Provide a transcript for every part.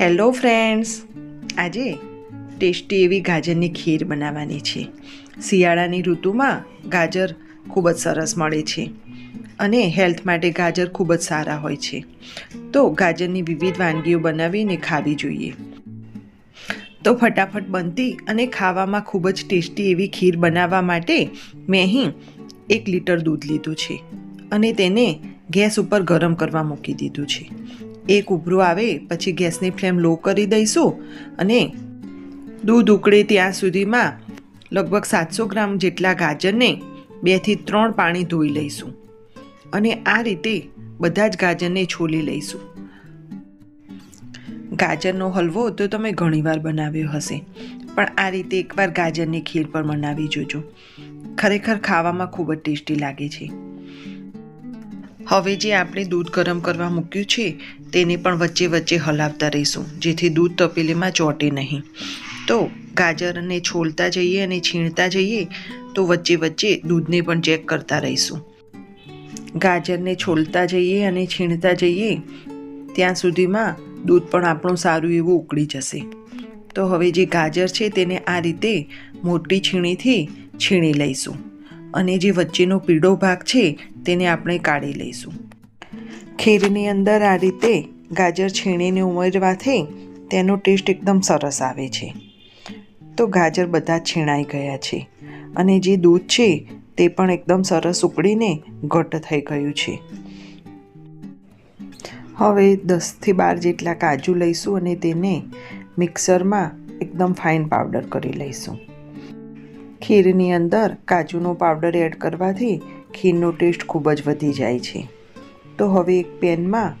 Hello friends આજે tasty એવી ગાજરની ખીર બનાવવાની છે. શિયાળાની ઋતુમાં ગાજર ખૂબ જ સરસ મળે છે અને હેલ્થ માટે ગાજર ખૂબ જ સારા હોય છે. તો ગાજરની વિવિધ વાનગીઓ બનાવીને ખાવી જોઈએ. તો ફટાફટ બનતી અને ખાવામાં ખૂબ જ ટેસ્ટી એવી ખીર બનાવવા માટે મેં અહીં એક લીટર દૂધ લીધું છે અને તેને ગેસ ઉપર ગરમ કરવા મૂકી દીધું છે. એક ઉભરું આવે, પછી ગેસની ફ્લેમ લો કરી દઈશું અને દૂધ ઉકળે ત્યાં સુધીમાં લગભગ સાતસો ગ્રામ જેટલા ગાજરને બેથી ત્રણ પાણી ધોઈ લઈશું અને આ રીતે બધા જ ગાજરને છોલી લઈશું. ગાજરનો હલવો તો તમે ઘણીવાર બનાવ્યો હશે, પણ આ રીતે એકવાર ગાજરની ખીર પણ બનાવી જોજો. ખરેખર ખાવામાં ખૂબ જ ટેસ્ટી લાગે છે. હવે જે આપણે દૂધ ગરમ કરવા મૂક્યું છે, તેને પણ વચ્ચે વચ્ચે હલાવતા રહીશું, જેથી દૂધ તપેલીમાં ચોંટે નહીં. તો ગાજરને છોલતા જઈએ અને છીણતા જઈએ, તો વચ્ચે વચ્ચે દૂધને પણ ચેક કરતા રહીશું. ગાજરને છોલતા જઈએ અને છીણતા જઈએ, ત્યાં સુધીમાં દૂધ પણ આપણું સારું એવું ઉકળી જશે. તો હવે જે ગાજર છે તેને આ રીતે મોટી છીણીથી છીણી લઈશું. અને જે વચ્ચેનો પીળો ભાગ છે, તેને આપણે કાઢી લઈશું. ખીરની અંદર આ રીતે ગાજર છીણીને ઉમેરવાથી તેનો ટેસ્ટ એકદમ સરસ આવે છે. તો ગાજર બધા છીણાઈ ગયા છે અને જે દૂધ છે, તે પણ એકદમ સરસ ઉકળીને ઘટ થઈ ગયું છે. હવે દસથી બાર જેટલા કાજુ લઈશું અને તેને મિક્સરમાં એકદમ ફાઇન પાવડર કરી લઈશું. ખીરની અંદર કાજુનો પાવડર એડ કરવાથી ખીરનો ટેસ્ટ ખૂબ જ વધી જાય છે. તો હવે એક પેનમાં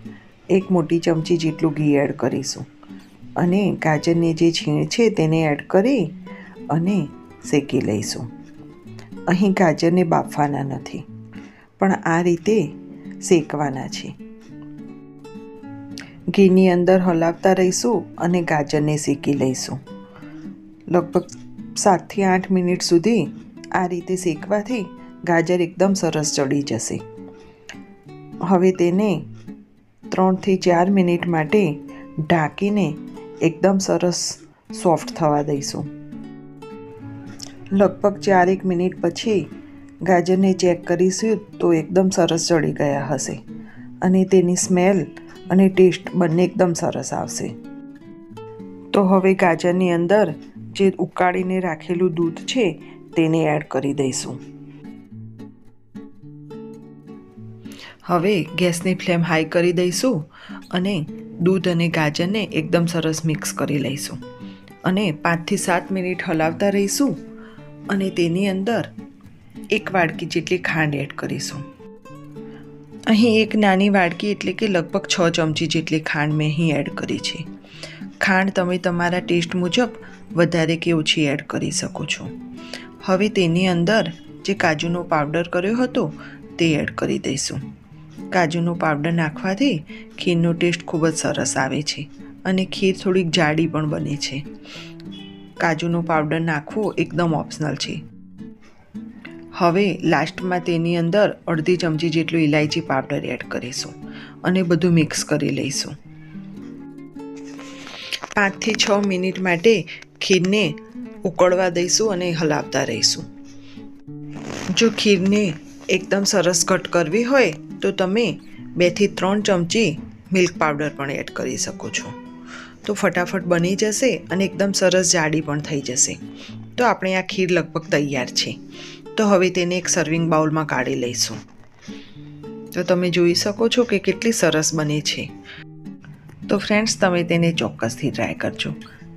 એક મોટી ચમચી જેટલું ઘી એડ કરીશું અને ગાજરની જે છીણ છે તેને એડ કરી અને શેકી લઈશું. અહીં ગાજરને બાફવાના નથી, પણ આ રીતે શેકવાના છે. ઘીની અંદર હલાવતા રહીશું અને ગાજરને શેકી લઈશું. લગભગ સાતથી આઠ મિનિટ સુધી આ રીતે શેકવાથી ગાજર એકદમ સરસ ચડી જશે. હવે તેને ત્રણથી ચાર મિનિટ માટે ઢાંકીને એકદમ સરસ સોફ્ટ થવા દઈશું. લગભગ ચારેક મિનિટ પછી ગાજરને ચેક કરીશું તો એકદમ સરસ ચડી ગયા હશે અને તેની સ્મેલ અને ટેસ્ટ બંને એકદમ સરસ આવશે. તો હવે ગાજરની અંદર જે ઉકાળીને રાખેલું દૂધ છે તેને એડ કરી દઈશું. હવે ગેસની ફ્લેમ હાઈ કરી દઈશું અને દૂધ અને ગાજરને એકદમ સરસ મિક્સ કરી લઈશું. અને પાંચથી સાત મિનિટ હલાવતા રહીશું અને તેની અંદર એક વાડકી જેટલી ખાંડ એડ કરીશું. અહીં એક નાની વાડકી એટલે કે લગભગ છ ચમચી જેટલી ખાંડ મેં અહીં એડ કરી છે. ખાંડ તમે તમારા ટેસ્ટ મુજબ વધારે કે ઓછી એડ કરી શકો છો. હવે તેની અંદર જે કાજુનો પાવડર કર્યો હતો, તે એડ કરી દઈશું. કાજુનો પાવડર નાખવાથી ખીરનો ટેસ્ટ ખૂબ જ સરસ આવે છે અને ખીર થોડીક જાડી પણ બને છે. કાજુનો પાવડર નાખવો એકદમ ઓપ્શનલ છે. હવે લાસ્ટમાં તેની અંદર અડધી ચમચી જેટલું ઇલાયચી પાવડર એડ કરીશું અને બધું મિક્સ કરી લઈશું. પાંચથી છ મિનિટ માટે ખીરને ઉકળવા દઈશું અને હલાવતા રહીશું. જો ખીરને એકદમ સરસ કટ કરવી હોય, તો તમે બેથી ત્રણ ચમચી મિલ્ક પાવડર પણ એડ કરી શકો છો. તો ફટાફટ બની જશે અને એકદમ સરસ જાડી પણ થઈ જશે. તો આપણે આ ખીર લગભગ તૈયાર છે. તો હવે તેને એક સર્વિંગ બાઉલમાં કાઢી લઈશું. તો તમે જોઈ શકો છો કે કેટલી સરસ બને છે. તો ફ્રેન્ડ્સ તમે તેને ચોક્કસથી ટ્રાય કરજો.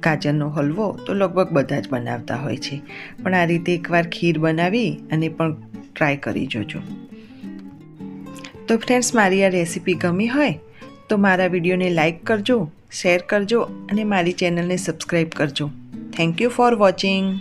ગાજરનો હલવો તો લગભગ બધા જ બનાવતા હોય છે. પણ આ રીતે એકવાર ખીર બનાવી અને પણ ટ્રાય કરી જોજો. તો ફ્રેન્ડ્સ મારી આ રેસીપી ગમી હોય તો મારા વિડીયોને લાઇક કરજો શેર કરજો અને મારી ચેનલને સબસ્ક્રાઈબ કરજો. Thank you for watching